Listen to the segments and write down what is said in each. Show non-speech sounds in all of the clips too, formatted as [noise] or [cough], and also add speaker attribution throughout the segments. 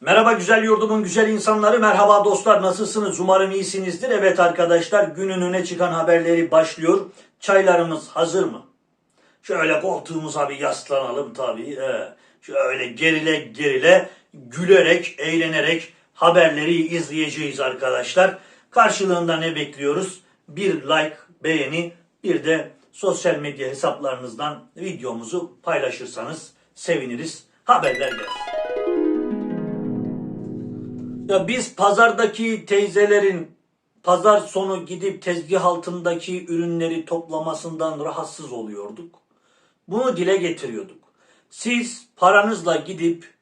Speaker 1: Merhaba güzel yurdumun güzel insanları, merhaba dostlar nasılsınız? Umarım iyisinizdir. Evet arkadaşlar günün öne çıkan haberleri başlıyor. Çaylarımız hazır mı? Şöyle koltuğumuza bir yaslanalım tabii. Ee, şöyle gerile gerile gülerek, eğlenerek haberleri izleyeceğiz arkadaşlar. Karşılığında ne bekliyoruz? Bir like, beğeni, bir de sosyal medya hesaplarınızdan videomuzu paylaşırsanız seviniriz. Haberler gelsin. Ya biz pazardaki teyzelerin pazar sonu gidip tezgah altındaki ürünleri toplamasından rahatsız oluyorduk. Bunu dile getiriyorduk. Siz paranızla gidip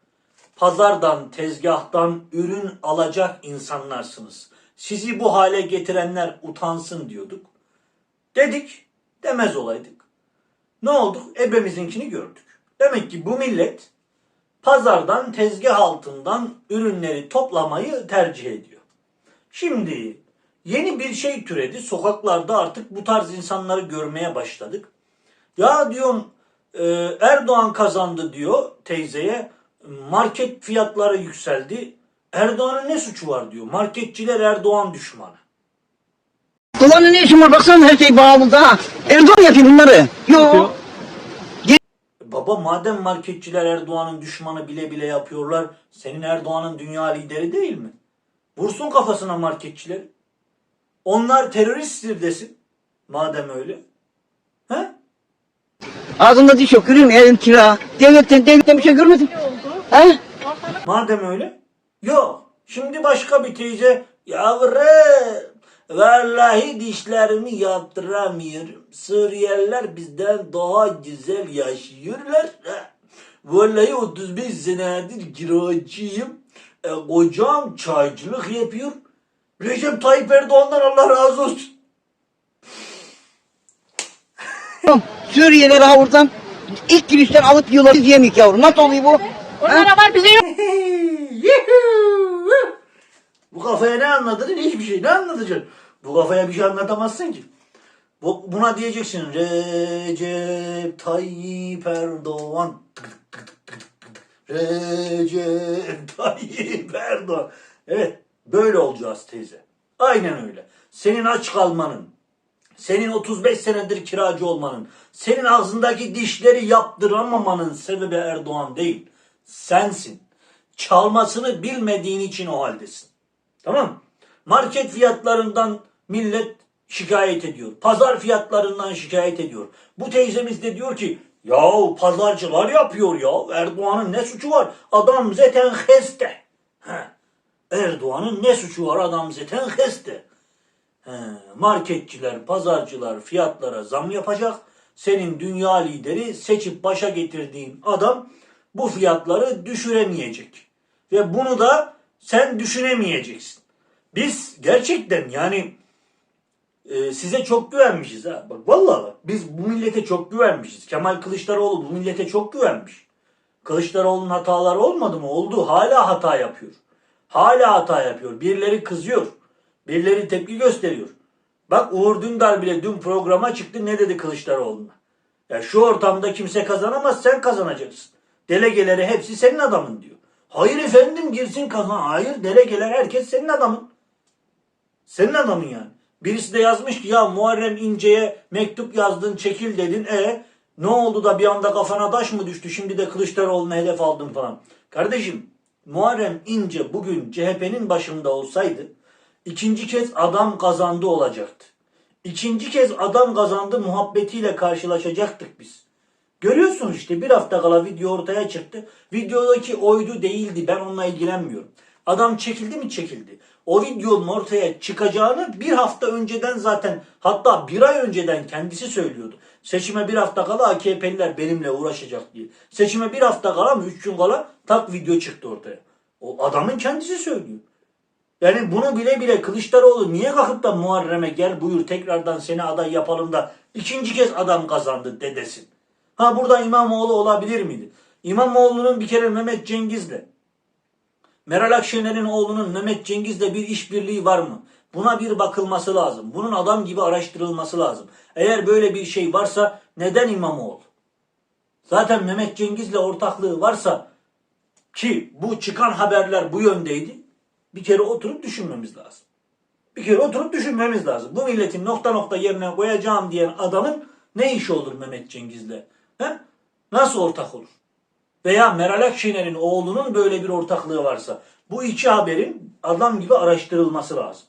Speaker 1: pazardan, tezgahtan ürün alacak insanlarsınız. Sizi bu hale getirenler utansın diyorduk. Dedik, demez olaydık. Ne olduk? Ebemizinkini gördük. Demek ki bu millet pazardan tezgah altından ürünleri toplamayı tercih ediyor. Şimdi yeni bir şey türedi. Sokaklarda artık bu tarz insanları görmeye başladık. Ya diyorum e, Erdoğan kazandı diyor teyzeye. Market fiyatları yükseldi. Erdoğan'ın ne suçu var diyor. Marketçiler Erdoğan düşmanı.
Speaker 2: Dolarla ne işin var? Baksana her şey bağımlı ha. Erdoğan yapıyor bunları. Yo.
Speaker 1: Baba madem marketçiler Erdoğan'ın düşmanı bile bile yapıyorlar, senin Erdoğan'ın dünya lideri değil mi? Vursun kafasına marketçileri. Onlar teröristtir desin. Madem öyle. He?
Speaker 2: Ağzımda diş yok. Görüyor musun? Kira. Devletten, devletten bir şey görmedim. He?
Speaker 1: Madem öyle. Yok. Şimdi başka bir teyze yavrum vallahi dişlerimi yaptıramıyorum. Suriyeliler bizden daha güzel yaşıyorlar. Vallahi 35 senedir kiracıyım. E, kocam çaycılık yapıyor. Recep Tayyip Erdoğan'dan Allah razı olsun.
Speaker 2: Suriyelileri ha oradan ilk girişten alıp yiyorlar. Biz yemik yavrum. Nasıl oluyor bu?
Speaker 3: Onlara var bize yok.
Speaker 1: Bu kafaya ne anladın? Hiçbir şey. Ne anlatacaksın? Bu kafaya bir şey anlatamazsın ki. Bu, buna diyeceksin Recep Tayyip Erdoğan. Recep [laughs] Tayyip Erdoğan. Evet böyle olacağız teyze. Aynen öyle. Senin aç kalmanın, senin 35 senedir kiracı olmanın, senin ağzındaki dişleri yaptıramamanın sebebi Erdoğan değil. Sensin. Çalmasını bilmediğin için o haldesin. Tamam? Market fiyatlarından millet şikayet ediyor. Pazar fiyatlarından şikayet ediyor. Bu teyzemiz de diyor ki yahu pazarcılar yapıyor ya. Erdoğan'ın ne suçu var? Adam zaten heste. He. Erdoğan'ın ne suçu var? Adam zaten heste. He, marketçiler, pazarcılar fiyatlara zam yapacak. Senin dünya lideri seçip başa getirdiğin adam bu fiyatları düşüremeyecek. Ve bunu da sen düşünemeyeceksin. Biz gerçekten yani e, size çok güvenmişiz ha. Bak vallahi bak, biz bu millete çok güvenmişiz. Kemal Kılıçdaroğlu bu millete çok güvenmiş. Kılıçdaroğlu'nun hataları olmadı mı? Oldu. Hala hata yapıyor. Hala hata yapıyor. Birileri kızıyor. Birileri tepki gösteriyor. Bak Uğur Dündar bile dün programa çıktı ne dedi Kılıçdaroğlu'na? Ya şu ortamda kimse kazanamaz sen kazanacaksın. Delegeleri hepsi senin adamın diyor. Hayır efendim girsin kazan. Hayır delegeler herkes senin adamın. Senin adamın yani. Birisi de yazmış ki ya Muharrem İnce'ye mektup yazdın çekil dedin. E ne oldu da bir anda kafana taş mı düştü şimdi de Kılıçdaroğlu'na hedef aldın falan. Kardeşim Muharrem İnce bugün CHP'nin başında olsaydı ikinci kez adam kazandı olacaktı. İkinci kez adam kazandı muhabbetiyle karşılaşacaktık biz. Görüyorsun işte bir hafta kala video ortaya çıktı. Videodaki oydu değildi ben onunla ilgilenmiyorum. Adam çekildi mi çekildi. O videonun ortaya çıkacağını bir hafta önceden zaten hatta bir ay önceden kendisi söylüyordu. Seçime bir hafta kala AKP'liler benimle uğraşacak diye. Seçime bir hafta kala mı üç gün kala tak video çıktı ortaya. O adamın kendisi söylüyor. Yani bunu bile bile Kılıçdaroğlu niye kalkıp da Muharrem'e gel buyur tekrardan seni aday yapalım da ikinci kez adam kazandı dedesin. Ha burada İmamoğlu olabilir miydi? İmamoğlu'nun bir kere Mehmet Cengiz'le Meral Akşener'in oğlunun Mehmet Cengiz'le bir işbirliği var mı? Buna bir bakılması lazım. Bunun adam gibi araştırılması lazım. Eğer böyle bir şey varsa neden İmamoğlu? Zaten Mehmet Cengiz'le ortaklığı varsa ki bu çıkan haberler bu yöndeydi. Bir kere oturup düşünmemiz lazım. Bir kere oturup düşünmemiz lazım. Bu milletin nokta nokta yerine koyacağım diyen adamın ne işi olur Mehmet Cengiz'le? He? Nasıl ortak olur? Veya Meral Akşener'in oğlunun böyle bir ortaklığı varsa bu iki haberin adam gibi araştırılması lazım.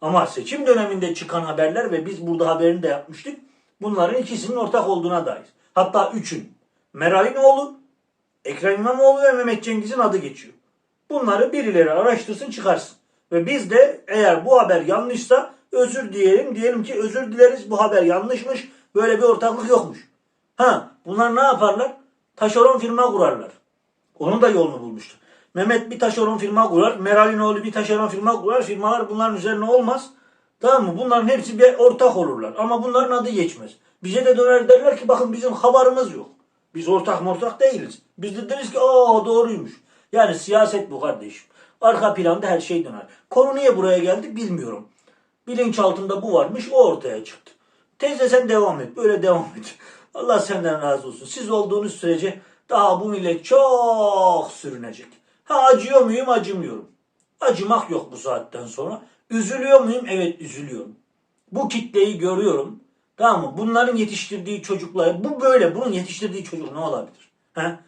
Speaker 1: Ama seçim döneminde çıkan haberler ve biz burada haberini de yapmıştık. Bunların ikisinin ortak olduğuna dair. Hatta üçün. Meral'in oğlu, Ekrem İmamoğlu ve Mehmet Cengiz'in adı geçiyor. Bunları birileri araştırsın çıkarsın. Ve biz de eğer bu haber yanlışsa özür diyelim. Diyelim ki özür dileriz bu haber yanlışmış. Böyle bir ortaklık yokmuş. Ha bunlar ne yaparlar? Taşeron firma kurarlar. Onun da yolunu bulmuştu. Mehmet bir taşeron firma kurar. Meral'in oğlu bir taşeron firma kurar. Firmalar bunların üzerine olmaz. Tamam mı? Bunların hepsi bir ortak olurlar. Ama bunların adı geçmez. Bize de döner derler ki bakın bizim haberimiz yok. Biz ortak mortak değiliz. Biz de deriz ki aa doğruymuş. Yani siyaset bu kardeşim. Arka planda her şey döner. Konu niye buraya geldi bilmiyorum. Bilinç altında bu varmış o ortaya çıktı. Teyze sen devam et. Böyle devam et. Allah senden razı olsun. Siz olduğunuz sürece daha bu millet çok sürünecek. Ha acıyor muyum? Acımıyorum. Acımak yok bu saatten sonra. Üzülüyor muyum? Evet üzülüyorum. Bu kitleyi görüyorum. Tamam mı? Bunların yetiştirdiği çocuklar, bu böyle. Bunun yetiştirdiği çocuk ne olabilir? He?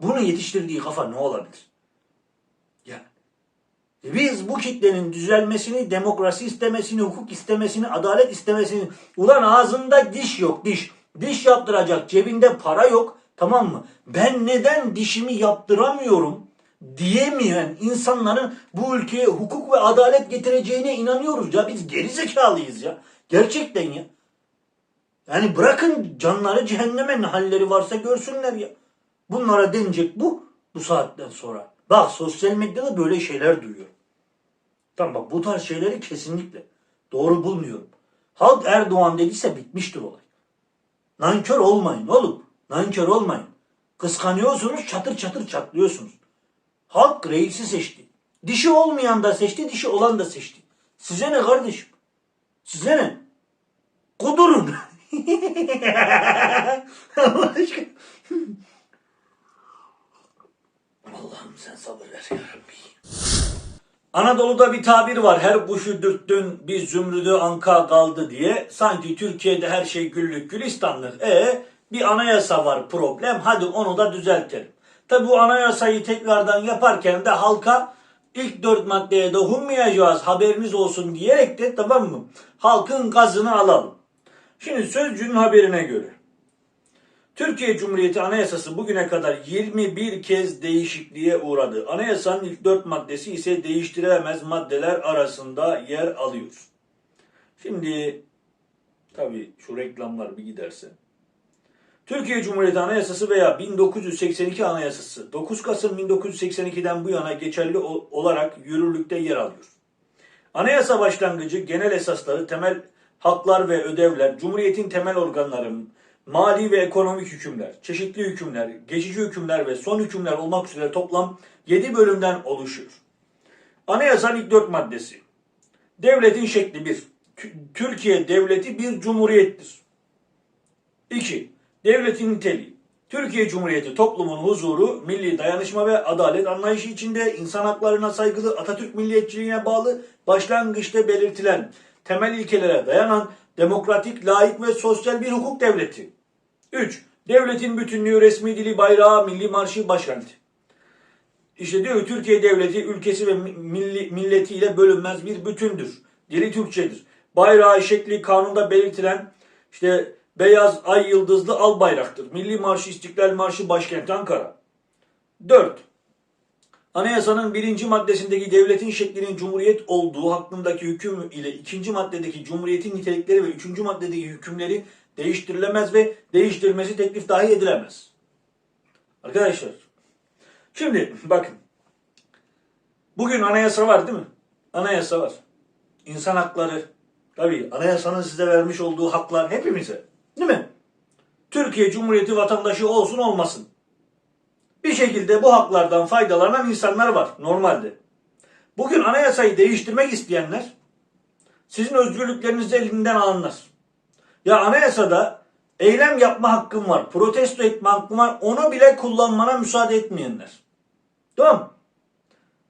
Speaker 1: Bunun yetiştirdiği kafa ne olabilir? Ya. Biz bu kitlenin düzelmesini, demokrasi istemesini, hukuk istemesini, adalet istemesini, ulan ağzında diş yok diş. Diş yaptıracak cebinde para yok. Tamam mı? Ben neden dişimi yaptıramıyorum diyemeyen insanların bu ülkeye hukuk ve adalet getireceğine inanıyoruz ya. Biz geri zekalıyız ya. Gerçekten ya. Yani bırakın canları cehenneme ne halleri varsa görsünler ya. Bunlara denecek bu bu saatten sonra. Bak sosyal medyada böyle şeyler duyuyorum. Tamam bak bu tarz şeyleri kesinlikle doğru bulmuyorum. Halk Erdoğan dediyse bitmiştir olay. Nankör olmayın oğlum. Nankör olmayın. Kıskanıyorsunuz çatır çatır çatlıyorsunuz. Halk reisi seçti. Dişi olmayan da seçti, dişi olan da seçti. Size ne kardeşim? Size ne? Kudurun. [laughs] Allah aşkına. Allah'ım sen sabır ver ya Rabbi. Anadolu'da bir tabir var. Her kuşu dürttün bir zümrüdü anka kaldı diye. Sanki Türkiye'de her şey güllük gülistanlık. E bir anayasa var problem. Hadi onu da düzeltelim. Tabi bu anayasayı tekrardan yaparken de halka ilk dört maddeye dokunmayacağız haberiniz olsun diyerek de tamam mı? Halkın gazını alalım. Şimdi Sözcü'nün haberine göre Türkiye Cumhuriyeti Anayasası bugüne kadar 21 kez değişikliğe uğradı. Anayasanın ilk 4 maddesi ise değiştirilemez maddeler arasında yer alıyor. Şimdi tabii şu reklamlar bir giderse. Türkiye Cumhuriyeti Anayasası veya 1982 Anayasası 9 Kasım 1982'den bu yana geçerli olarak yürürlükte yer alıyor. Anayasa başlangıcı genel esasları, temel haklar ve ödevler, Cumhuriyetin temel organları, mali ve ekonomik hükümler, çeşitli hükümler, geçici hükümler ve son hükümler olmak üzere toplam 7 bölümden oluşuyor. Anayasanın ilk 4 maddesi. Devletin şekli 1. Türkiye devleti bir cumhuriyettir. 2. Devletin niteliği. Türkiye Cumhuriyeti toplumun huzuru, milli dayanışma ve adalet anlayışı içinde insan haklarına saygılı Atatürk milliyetçiliğine bağlı başlangıçta belirtilen temel ilkelere dayanan demokratik, layık ve sosyal bir hukuk devleti. 3. Devletin bütünlüğü, resmi dili, bayrağı, milli marşı, başkenti. İşte diyor ki, Türkiye devleti ülkesi ve milli, milletiyle bölünmez bir bütündür. Dili Türkçedir. Bayrağı, şekli, kanunda belirtilen işte beyaz ay yıldızlı al bayraktır. Milli Marşı, İstiklal Marşı, başkent Ankara. 4. Anayasanın birinci maddesindeki devletin şeklinin cumhuriyet olduğu hakkındaki hüküm ile ikinci maddedeki cumhuriyetin nitelikleri ve üçüncü maddedeki hükümleri değiştirilemez ve değiştirilmesi teklif dahi edilemez. Arkadaşlar şimdi bakın bugün anayasa var değil mi? Anayasa var. İnsan hakları tabii anayasanın size vermiş olduğu haklar hepimize değil mi? Türkiye Cumhuriyeti vatandaşı olsun olmasın. Bir şekilde bu haklardan faydalanan insanlar var normalde. Bugün anayasayı değiştirmek isteyenler sizin özgürlüklerinizi elinden alırlar. Ya anayasada eylem yapma hakkın var, protesto etme hakkın var, onu bile kullanmana müsaade etmeyenler. Tamam?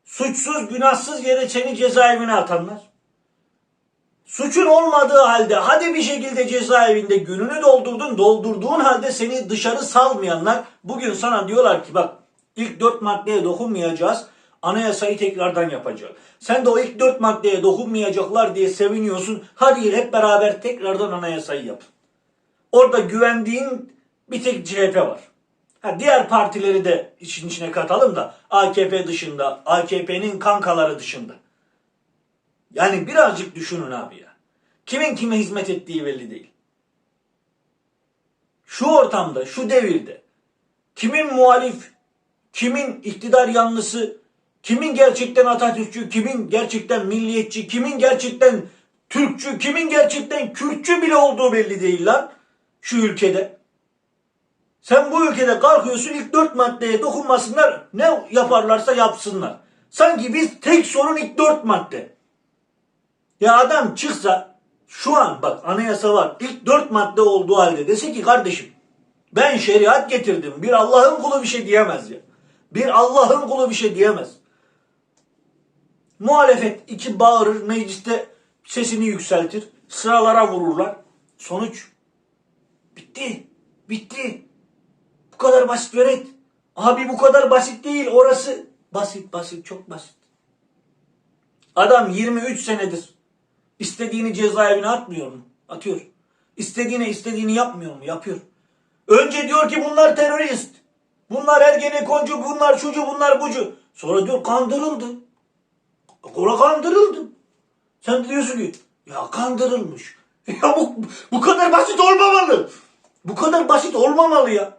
Speaker 1: Suçsuz, günahsız yere seni cezaevine atanlar. Suçun olmadığı halde hadi bir şekilde cezaevinde gününü doldurdun, doldurduğun halde seni dışarı salmayanlar bugün sana diyorlar ki bak ilk dört maddeye dokunmayacağız. Anayasayı tekrardan yapacak. Sen de o ilk dört maddeye dokunmayacaklar diye seviniyorsun. Hadi hep beraber tekrardan anayasayı yapın. Orada güvendiğin bir tek CHP var. Ha, diğer partileri de işin içine katalım da AKP dışında, AKP'nin kankaları dışında. Yani birazcık düşünün abi ya. Kimin kime hizmet ettiği belli değil. Şu ortamda, şu devirde kimin muhalif, kimin iktidar yanlısı, kimin gerçekten Atatürkçü, kimin gerçekten milliyetçi, kimin gerçekten Türkçü, kimin gerçekten Kürtçü bile olduğu belli değil lan şu ülkede. Sen bu ülkede kalkıyorsun ilk dört maddeye dokunmasınlar ne yaparlarsa yapsınlar. Sanki biz tek sorun ilk dört madde. Ya adam çıksa şu an bak anayasa var ilk dört madde olduğu halde dese ki kardeşim ben şeriat getirdim bir Allah'ın kulu bir şey diyemez ya. Bir Allah'ın kulu bir şey diyemez. Muhalefet iki bağırır mecliste sesini yükseltir sıralara vururlar. Sonuç bitti bitti. Bu kadar basit Veret. Abi bu kadar basit değil orası. Basit basit çok basit. Adam 23 senedir istediğini cezaevine atmıyor mu? Atıyor. İstediğine istediğini yapmıyor mu? Yapıyor. Önce diyor ki bunlar terörist. Bunlar ergenekoncu, bunlar şucu, bunlar bucu. Sonra diyor kandırıldı. Kola kandırıldı. Sen diyorsun ki ya kandırılmış. [laughs] Ya bu, bu kadar basit olmamalı. Bu kadar basit olmamalı ya.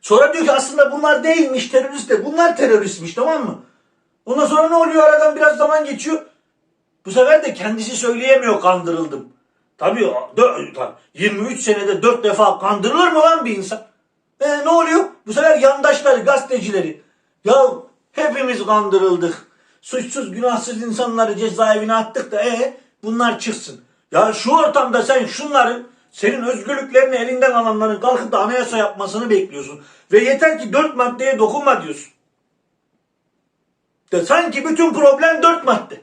Speaker 1: Sonra diyor ki aslında bunlar değilmiş terörist de bunlar teröristmiş tamam mı? Ondan sonra ne oluyor aradan biraz zaman geçiyor. Bu sefer de kendisi söyleyemiyor kandırıldım. Tabii, 23 senede 4 defa kandırılır mı lan bir insan? E, ne oluyor? Bu sefer yandaşları, gazetecileri. Ya hepimiz kandırıldık. Suçsuz, günahsız insanları cezaevine attık da e bunlar çıksın. Ya şu ortamda sen şunların senin özgürlüklerini elinden alanların kalkıp da anayasa yapmasını bekliyorsun. Ve yeter ki dört maddeye dokunma diyorsun. De sanki bütün problem dört madde.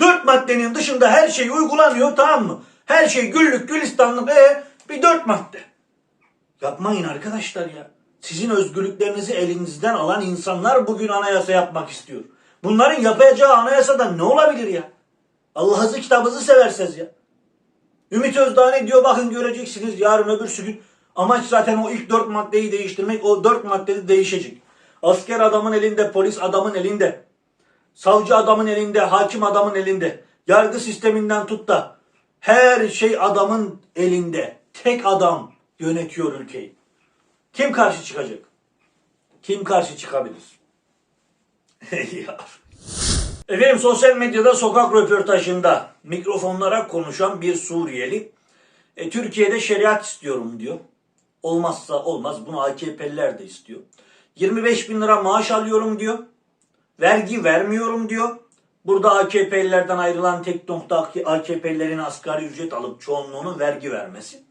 Speaker 1: Dört maddenin dışında her şey uygulanıyor tamam mı? Her şey güllük gülistanlık e bir dört madde. Yapmayın arkadaşlar ya. Sizin özgürlüklerinizi elinizden alan insanlar bugün anayasa yapmak istiyor. Bunların yapacağı anayasadan ne olabilir ya? Allah'ınızı kitabınızı severseniz ya. Ümit Özdağ ne diyor bakın göreceksiniz yarın öbürsü gün. Amaç zaten o ilk dört maddeyi değiştirmek. O dört maddede değişecek. Asker adamın elinde, polis adamın elinde. Savcı adamın elinde, hakim adamın elinde. Yargı sisteminden tut da her şey adamın elinde. Tek adam yönetiyor ülkeyi. Kim karşı çıkacak? Kim karşı çıkabilir? [laughs] ya. Efendim sosyal medyada sokak röportajında mikrofonlara konuşan bir Suriyeli e, Türkiye'de şeriat istiyorum diyor. Olmazsa olmaz bunu AKP'liler de istiyor. 25 bin lira maaş alıyorum diyor. Vergi vermiyorum diyor. Burada AKP'lilerden ayrılan tek nokta AKP'lilerin asgari ücret alıp çoğunluğunun vergi vermesi.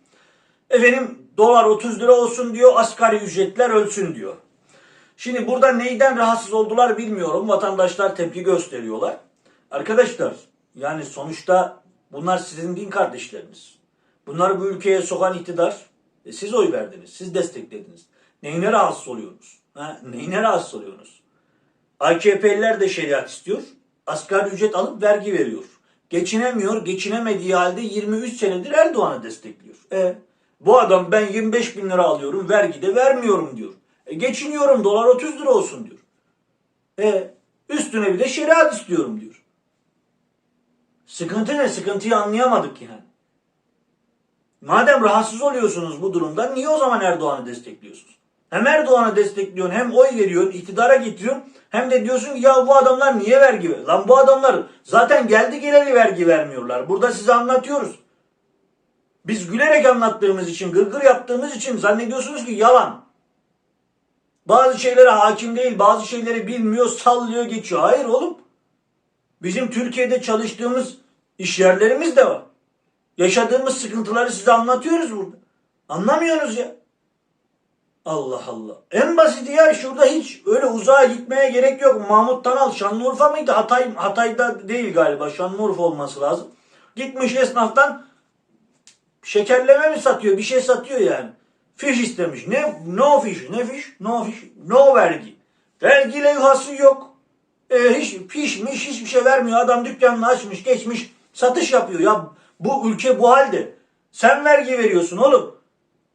Speaker 1: Efendim dolar 30 lira olsun diyor asgari ücretler ölsün diyor. Şimdi burada neyden rahatsız oldular bilmiyorum. Vatandaşlar tepki gösteriyorlar. Arkadaşlar yani sonuçta bunlar sizin din kardeşleriniz. Bunları bu ülkeye sokan iktidar e, siz oy verdiniz. Siz desteklediniz. Neyine rahatsız oluyorsunuz? Ha? Neyine rahatsız oluyorsunuz? AKP'liler de şeriat istiyor. Asgari ücret alıp vergi veriyor. Geçinemiyor. Geçinemediği halde 23 senedir Erdoğan'ı destekliyor. E, bu adam ben 25 bin lira alıyorum vergi de vermiyorum diyor. E, geçiniyorum dolar 30 lira olsun diyor. E, üstüne bir de şeriat istiyorum diyor. Sıkıntı ne? Sıkıntıyı anlayamadık yani. Madem rahatsız oluyorsunuz bu durumdan niye o zaman Erdoğan'ı destekliyorsunuz? Hem Erdoğan'ı destekliyorsun hem oy veriyorsun, iktidara getiriyorsun hem de diyorsun ki ya bu adamlar niye vergi ver? Lan bu adamlar zaten geldi geleli vergi vermiyorlar. Burada size anlatıyoruz. Biz gülerek anlattığımız için, gırgır yaptığımız için zannediyorsunuz ki yalan. Bazı şeylere hakim değil, bazı şeyleri bilmiyor, sallıyor, geçiyor. Hayır oğlum. Bizim Türkiye'de çalıştığımız iş yerlerimiz de var. Yaşadığımız sıkıntıları size anlatıyoruz burada. Anlamıyorsunuz ya. Allah Allah. En basiti ya şurada hiç öyle uzağa gitmeye gerek yok. Mahmut Tanal Şanlıurfa mıydı? Hatay, Hatay'da değil galiba. Şanlıurfa olması lazım. Gitmiş esnaftan şekerleme mi satıyor? Bir şey satıyor yani. Fiş istemiş. Ne no fiş? Ne fiş? No fiş. No vergi. Vergi levhası yok. E, hiç pişmiş hiçbir şey vermiyor. Adam dükkanını açmış geçmiş satış yapıyor. Ya bu ülke bu halde. Sen vergi veriyorsun oğlum.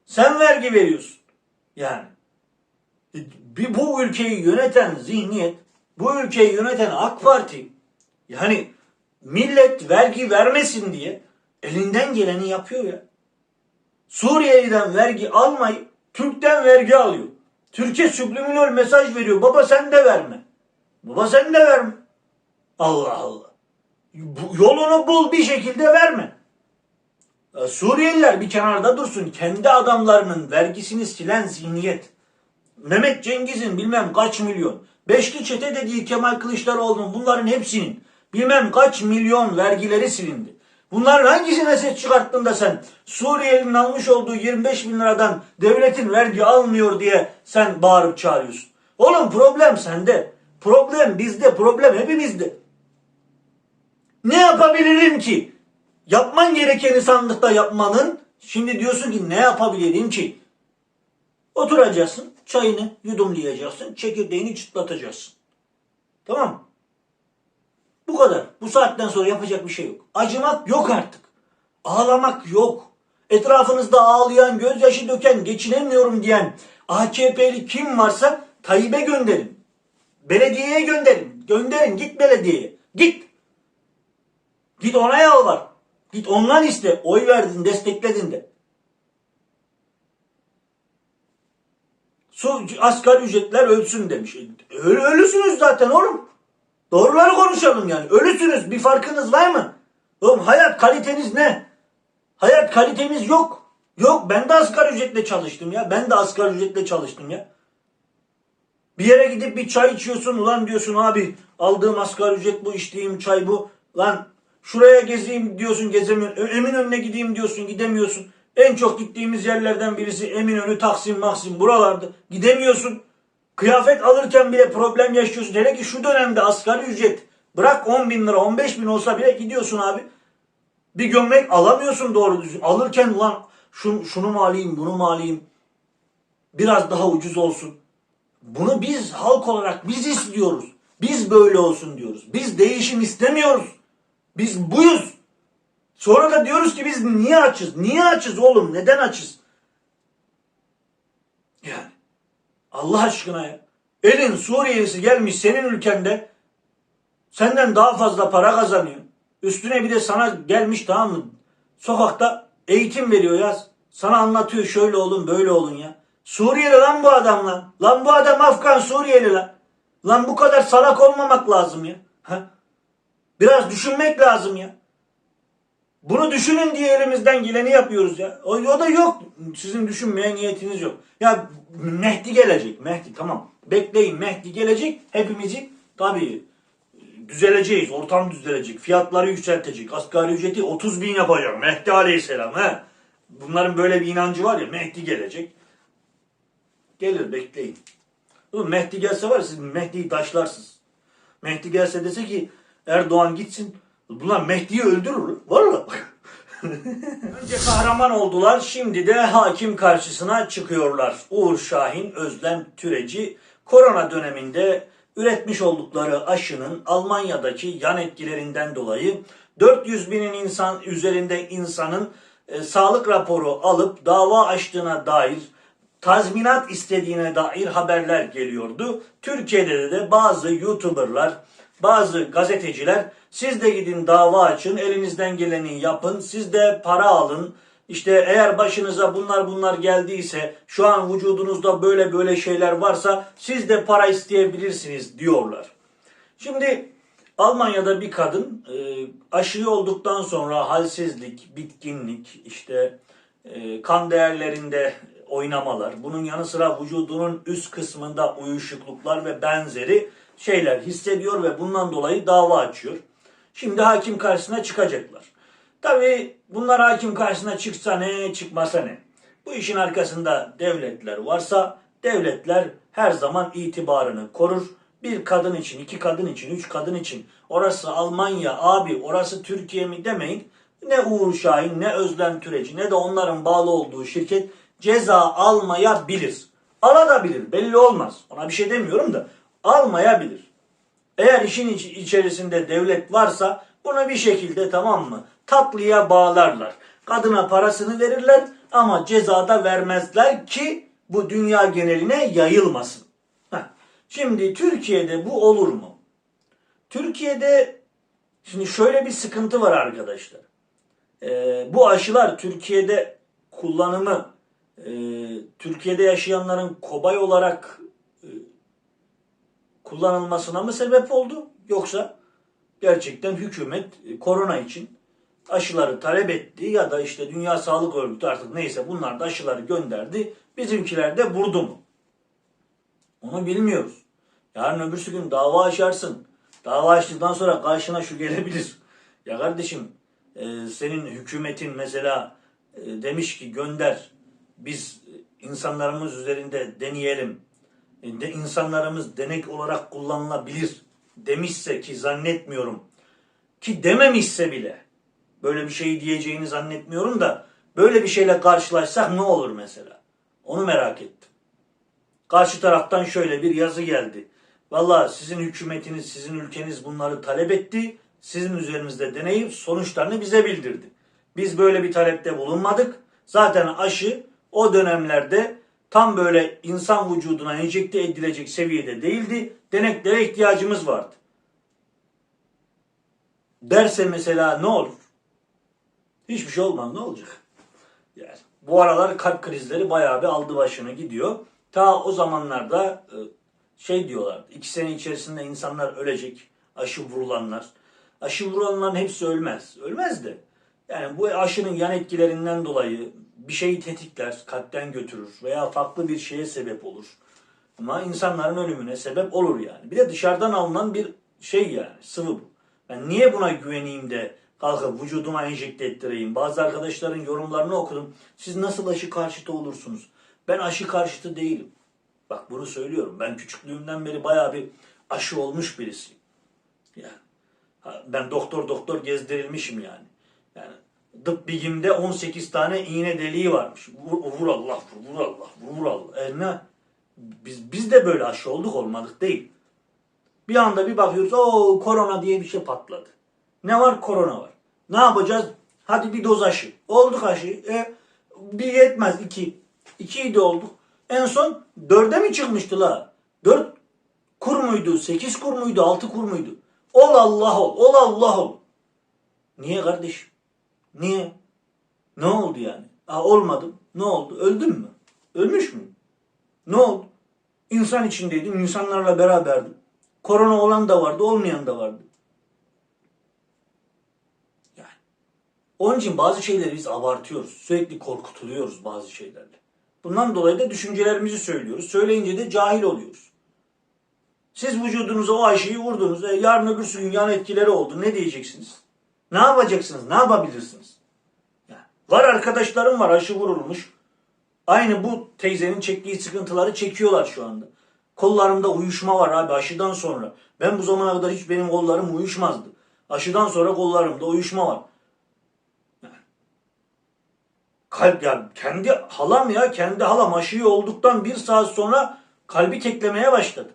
Speaker 1: Sen vergi veriyorsun. Yani. E, Bir bu ülkeyi yöneten zihniyet, bu ülkeyi yöneten AK Parti yani millet vergi vermesin diye elinden geleni yapıyor ya. Suriye'den vergi almayıp Türk'ten vergi alıyor. Türkiye subliminal mesaj veriyor. Baba sen de verme. Baba sen de verme. Allah Allah. Yolunu bul bir şekilde verme. Suriyeliler bir kenarda dursun. Kendi adamlarının vergisini silen zihniyet. Mehmet Cengiz'in bilmem kaç milyon. Beşli çete dediği Kemal Kılıçdaroğlu'nun bunların hepsinin bilmem kaç milyon vergileri silindi. Bunların hangisine ses çıkarttın da sen Suriyelinin almış olduğu 25 bin liradan devletin vergi almıyor diye sen bağırıp çağırıyorsun. Oğlum problem sende. Problem bizde. Problem hepimizde. Ne yapabilirim ki? Yapman gerekeni sandıkta yapmanın şimdi diyorsun ki ne yapabilirim ki? Oturacaksın, çayını yudumlayacaksın, çekirdeğini çıtlatacaksın. Tamam mı? Bu kadar. Bu saatten sonra yapacak bir şey yok. Acımak yok artık. Ağlamak yok. Etrafınızda ağlayan, gözyaşı döken, geçinemiyorum diyen AKP'li kim varsa Tayyip'e gönderin. Belediyeye gönderin. Gönderin. Git belediyeye. Git. Git ona yalvar. Git ondan iste. Oy verdin, destekledin de. Su, asgari ücretler ölsün demiş. Öl, ölüsünüz zaten oğlum. Doğruları konuşalım yani. Ölüsünüz. Bir farkınız var mı? Oğlum hayat kaliteniz ne? Hayat kalitemiz yok. Yok ben de asgari ücretle çalıştım ya. Ben de asgari ücretle çalıştım ya. Bir yere gidip bir çay içiyorsun ulan diyorsun abi aldığım asgari ücret bu içtiğim çay bu. Lan şuraya gezeyim diyorsun gezemiyorsun. Eminönü'ne gideyim diyorsun gidemiyorsun. En çok gittiğimiz yerlerden birisi Eminönü, Taksim, Maksim buralarda. Gidemiyorsun. Kıyafet alırken bile problem yaşıyorsun. Hele ki şu dönemde asgari ücret bırak 10 bin lira 15 bin olsa bile gidiyorsun abi. Bir gömlek alamıyorsun doğru düzgün. Alırken ulan şunu, şunu mu alayım bunu mu alayım. Biraz daha ucuz olsun. Bunu biz halk olarak biz istiyoruz. Biz böyle olsun diyoruz. Biz değişim istemiyoruz. Biz buyuz. Sonra da diyoruz ki biz niye açız? Niye açız oğlum? Neden açız? Yani Allah aşkına ya. Elin Suriyelisi gelmiş senin ülkende senden daha fazla para kazanıyor. Üstüne bir de sana gelmiş tamam mı? Sokakta eğitim veriyor ya. Sana anlatıyor şöyle olun böyle olun ya. Suriyeli lan bu adam lan. Lan bu adam Afgan Suriyeli lan. Lan bu kadar salak olmamak lazım ya. Ha? Biraz düşünmek lazım ya. Bunu düşünün diye elimizden geleni yapıyoruz ya. O, o da yok. Sizin düşünmeye niyetiniz yok. Ya Mehdi gelecek. Mehdi tamam. Bekleyin Mehdi gelecek. Hepimizi tabii düzeleceğiz. Ortam düzelecek. Fiyatları yükseltecek. Asgari ücreti 30 bin yapacak. Mehdi aleyhisselam. He. Bunların böyle bir inancı var ya. Mehdi gelecek. Gelir bekleyin. Oğlum Mehdi gelse var ya siz Mehdi'yi taşlarsınız. Mehdi gelse dese ki Erdoğan gitsin. Bunlar Mehdi'yi öldürür. Valla. Önce kahraman oldular. Şimdi de hakim karşısına çıkıyorlar. Uğur Şahin, Özlem Türeci korona döneminde üretmiş oldukları aşının Almanya'daki yan etkilerinden dolayı 400 binin insan üzerinde insanın e, sağlık raporu alıp dava açtığına dair tazminat istediğine dair haberler geliyordu. Türkiye'de de bazı YouTuber'lar, bazı gazeteciler siz de gidin dava açın, elinizden geleni yapın, siz de para alın. İşte eğer başınıza bunlar bunlar geldiyse, şu an vücudunuzda böyle böyle şeyler varsa siz de para isteyebilirsiniz diyorlar. Şimdi Almanya'da bir kadın e, aşıyı olduktan sonra halsizlik, bitkinlik, işte e, kan değerlerinde oynamalar, bunun yanı sıra vücudunun üst kısmında uyuşukluklar ve benzeri şeyler hissediyor ve bundan dolayı dava açıyor. Şimdi hakim karşısına çıkacaklar. Tabii bunlar hakim karşısına çıksa ne, çıkmasa ne. Bu işin arkasında devletler varsa Devletler her zaman itibarını korur. Bir kadın için, iki kadın için, üç kadın için orası Almanya, abi orası Türkiye mi demeyin. Ne Uğur Şahin, ne Özlem Türeci, ne de onların bağlı olduğu şirket ceza almayabilir. Alabilir, belli olmaz. Ona bir şey demiyorum da almayabilir. Eğer işin iç- içerisinde devlet varsa bunu bir şekilde tamam mı tatlıya bağlarlar. Kadına parasını verirler ama cezada vermezler ki bu dünya geneline yayılmasın. Heh. Şimdi Türkiye'de bu olur mu? Türkiye'de şimdi şöyle bir sıkıntı var arkadaşlar. Ee, bu aşılar Türkiye'de kullanımı e, Türkiye'de yaşayanların kobay olarak kullanılmasına mı sebep oldu? Yoksa gerçekten hükümet e, korona için aşıları talep etti ya da işte Dünya Sağlık Örgütü artık neyse bunlar da aşıları gönderdi. Bizimkiler de vurdu mu? Onu bilmiyoruz. Yarın öbürsü gün dava açarsın. Dava açtıktan sonra karşına şu gelebilir. [laughs] Ya kardeşim e, senin hükümetin mesela e, demiş ki gönder biz insanlarımız üzerinde deneyelim. De insanlarımız denek olarak kullanılabilir demişse ki zannetmiyorum ki dememişse bile böyle bir şey diyeceğini zannetmiyorum da böyle bir şeyle karşılaşsak ne olur mesela? Onu merak ettim. Karşı taraftan şöyle bir yazı geldi. Valla sizin hükümetiniz, sizin ülkeniz bunları talep etti. Sizin üzerinizde deneyip sonuçlarını bize bildirdi. Biz böyle bir talepte bulunmadık. Zaten aşı o dönemlerde tam böyle insan vücuduna enjekte edilecek seviyede değildi. Deneklere ihtiyacımız vardı. Derse mesela ne olur? Hiçbir şey olmaz ne olacak? Yani bu aralar kalp krizleri bayağı bir aldı başını gidiyor. Ta o zamanlarda e, şey diyorlar. iki sene içerisinde insanlar ölecek. Aşı vurulanlar. Aşı vurulanların hepsi ölmez. Ölmez de. Yani bu aşının yan etkilerinden dolayı bir şeyi tetikler, kalpten götürür veya farklı bir şeye sebep olur. Ama insanların ölümüne sebep olur yani. Bir de dışarıdan alınan bir şey yani sıvı bu. Ben niye buna güveneyim de kalkıp vücuduma enjekte ettireyim? Bazı arkadaşların yorumlarını okudum. Siz nasıl aşı karşıtı olursunuz? Ben aşı karşıtı değilim. Bak bunu söylüyorum. Ben küçüklüğümden beri bayağı bir aşı olmuş birisiyim. Yani ben doktor doktor gezdirilmişim yani. Yani tıp bilgimde 18 tane iğne deliği varmış. Vur, vur Allah, vur, vur Allah, vur, vur Allah. E ne? Biz, biz de böyle aşı olduk olmadık değil. Bir anda bir bakıyoruz o korona diye bir şey patladı. Ne var? Korona var. Ne yapacağız? Hadi bir doz aşı. Olduk aşı. E, bir yetmez iki. İkiyi de olduk. En son dörde mi çıkmıştı la? Dört kur muydu? Sekiz kur muydu? Altı kur muydu? Ol Allah ol. Ol Allah ol. Niye kardeşim? Niye? Ne oldu yani? Aa, olmadım. Ne oldu? Öldüm mü? Ölmüş müyüm? Ne oldu? İnsan içindeydim. insanlarla beraberdim. Korona olan da vardı, olmayan da vardı. Yani. Onun için bazı şeyleri biz abartıyoruz. Sürekli korkutuluyoruz bazı şeylerle. Bundan dolayı da düşüncelerimizi söylüyoruz. Söyleyince de cahil oluyoruz. Siz vücudunuza o aşıyı vurdunuz. E, yarın öbürsü gün yan etkileri oldu. Ne diyeceksiniz? Ne yapacaksınız? Ne yapabilirsiniz? Var arkadaşlarım var aşı vurulmuş. Aynı bu teyzenin çektiği sıkıntıları çekiyorlar şu anda. Kollarımda uyuşma var abi aşıdan sonra. Ben bu zamana kadar hiç benim kollarım uyuşmazdı. Aşıdan sonra kollarımda uyuşma var. Kalp ya kendi halam ya kendi halam aşıyı olduktan bir saat sonra kalbi teklemeye başladı.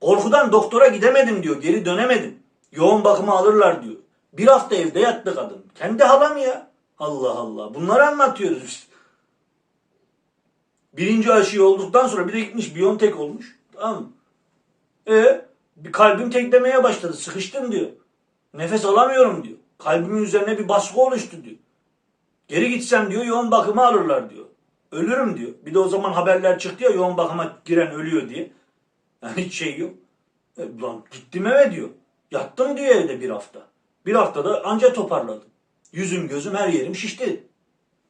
Speaker 1: Korkudan doktora gidemedim diyor. Geri dönemedim. Yoğun bakıma alırlar diyor. Bir hafta evde yattı kadın. Kendi halam ya. Allah Allah. Bunları anlatıyoruz işte. Birinci aşıyı olduktan sonra bir de gitmiş Biontech olmuş. Tamam mı? E bir kalbim teklemeye başladı. Sıkıştım diyor. Nefes alamıyorum diyor. Kalbimin üzerine bir baskı oluştu diyor. Geri gitsem diyor yoğun bakıma alırlar diyor. Ölürüm diyor. Bir de o zaman haberler çıktı ya yoğun bakıma giren ölüyor diye. Yani hiç şey yok. E, lan gittim eve diyor. Yattım diyor evde bir hafta. Bir haftada anca toparladım. Yüzüm gözüm her yerim şişti.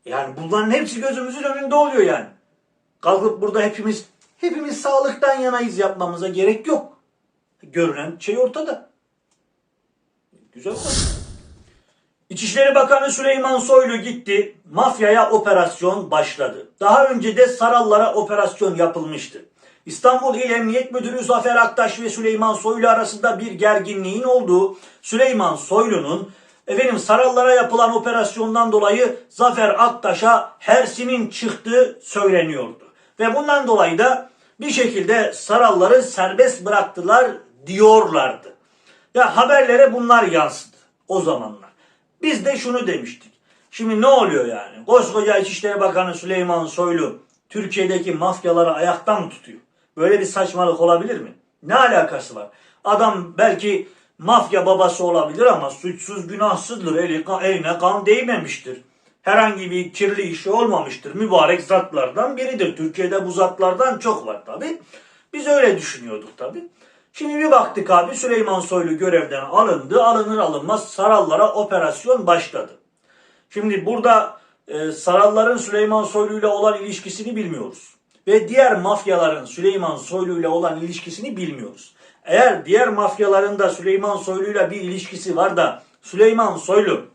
Speaker 1: Yani bunların hepsi gözümüzün önünde oluyor yani. Kalkıp burada hepimiz hepimiz sağlıktan yanayız yapmamıza gerek yok. Görünen şey ortada. Güzel konu. İçişleri Bakanı Süleyman Soylu gitti. Mafyaya operasyon başladı. Daha önce de Sarallara operasyon yapılmıştı. İstanbul İl Emniyet Müdürü Zafer Aktaş ve Süleyman Soylu arasında bir gerginliğin olduğu Süleyman Soylu'nun efendim Sarallara yapılan operasyondan dolayı Zafer Aktaş'a hersinin çıktığı söyleniyordu. Ve bundan dolayı da bir şekilde Saralları serbest bıraktılar diyorlardı. Ya haberlere bunlar yansıdı o zamanlar. Biz de şunu demiştik. Şimdi ne oluyor yani? Koskoca İçişleri Bakanı Süleyman Soylu Türkiye'deki mafyaları ayakta mı tutuyor? Böyle bir saçmalık olabilir mi? Ne alakası var? Adam belki mafya babası olabilir ama suçsuz günahsızdır. Eli, eline kan değmemiştir. Herhangi bir kirli işi olmamıştır. Mübarek zatlardan biridir. Türkiye'de bu zatlardan çok var tabi. Biz öyle düşünüyorduk tabi. Şimdi bir baktık abi Süleyman Soylu görevden alındı. Alınır alınmaz Sarallara operasyon başladı. Şimdi burada e, Saralların Süleyman Soylu ile olan ilişkisini bilmiyoruz. Ve diğer mafyaların Süleyman Soylu ile olan ilişkisini bilmiyoruz. Eğer diğer mafyaların da Süleyman Soylu ile bir ilişkisi var da Süleyman Soylu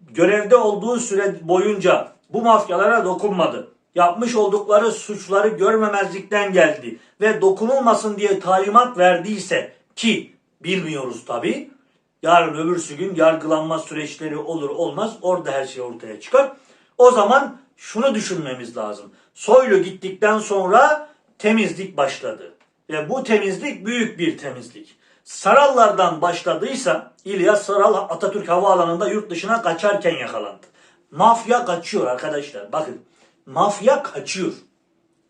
Speaker 1: görevde olduğu süre boyunca bu mafyalara dokunmadı. Yapmış oldukları suçları görmemezlikten geldi ve dokunulmasın diye talimat verdiyse ki bilmiyoruz tabi. Yarın öbürsü gün yargılanma süreçleri olur olmaz orada her şey ortaya çıkar. O zaman şunu düşünmemiz lazım. Soylu gittikten sonra temizlik başladı. Ve bu temizlik büyük bir temizlik. Sarallardan başladıysa İlyas Saral Atatürk Havaalanı'nda yurt dışına kaçarken yakalandı. Mafya kaçıyor arkadaşlar. Bakın mafya kaçıyor.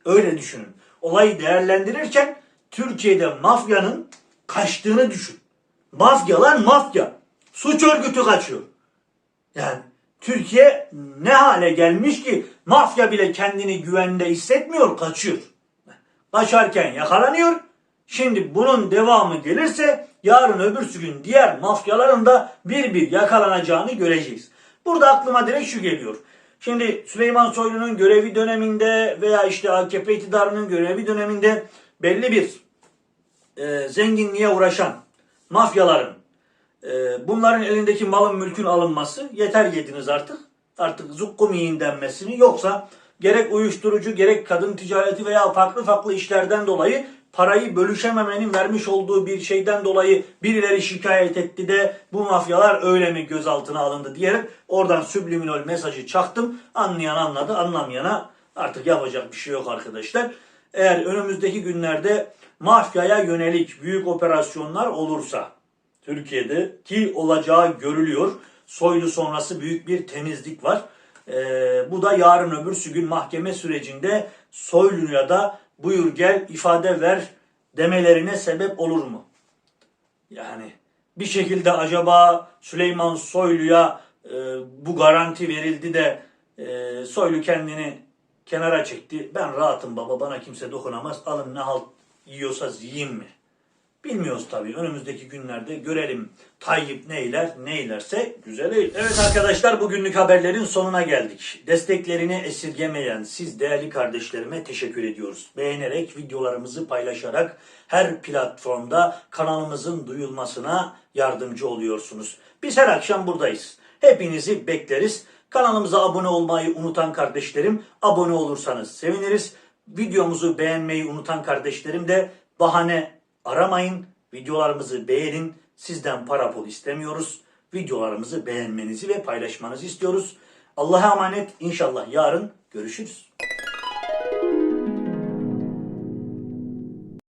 Speaker 1: Öyle düşünün. Olayı değerlendirirken Türkiye'de mafyanın kaçtığını düşün. Mafyalar mafya. Suç örgütü kaçıyor. Yani Türkiye ne hale gelmiş ki mafya bile kendini güvende hissetmiyor, kaçıyor. Kaçarken yakalanıyor. Şimdi bunun devamı gelirse yarın öbürsü gün diğer mafyaların da bir bir yakalanacağını göreceğiz. Burada aklıma direkt şu geliyor. Şimdi Süleyman Soylu'nun görevi döneminde veya işte AKP iktidarının görevi döneminde belli bir e, zenginliğe uğraşan mafyaların e, bunların elindeki malın mülkün alınması yeter yediniz artık. Artık zukkum yiyin denmesini yoksa gerek uyuşturucu gerek kadın ticareti veya farklı farklı işlerden dolayı parayı bölüşememenin vermiş olduğu bir şeyden dolayı birileri şikayet etti de bu mafyalar öyle mi gözaltına alındı diyerek oradan subliminal mesajı çaktım. Anlayan anladı anlamayana artık yapacak bir şey yok arkadaşlar. Eğer önümüzdeki günlerde mafyaya yönelik büyük operasyonlar olursa Türkiye'de ki olacağı görülüyor. Soylu sonrası büyük bir temizlik var. Ee, bu da yarın öbürsü gün mahkeme sürecinde Soylu'ya da buyur gel ifade ver demelerine sebep olur mu? Yani bir şekilde acaba Süleyman Soylu'ya e, bu garanti verildi de e, Soylu kendini kenara çekti. Ben rahatım baba bana kimse dokunamaz. Alın ne halt yiyorsa yiyeyim mi? Bilmiyoruz tabii. Önümüzdeki günlerde görelim Tayyip neyler, neylerse güzel eğilir. Evet arkadaşlar bugünlük haberlerin sonuna geldik. Desteklerini esirgemeyen siz değerli kardeşlerime teşekkür ediyoruz. Beğenerek, videolarımızı paylaşarak her platformda kanalımızın duyulmasına yardımcı oluyorsunuz. Biz her akşam buradayız. Hepinizi bekleriz. Kanalımıza abone olmayı unutan kardeşlerim abone olursanız seviniriz. Videomuzu beğenmeyi unutan kardeşlerim de bahane aramayın. Videolarımızı beğenin. Sizden para pul istemiyoruz. Videolarımızı beğenmenizi ve paylaşmanızı istiyoruz. Allah'a emanet. İnşallah yarın görüşürüz.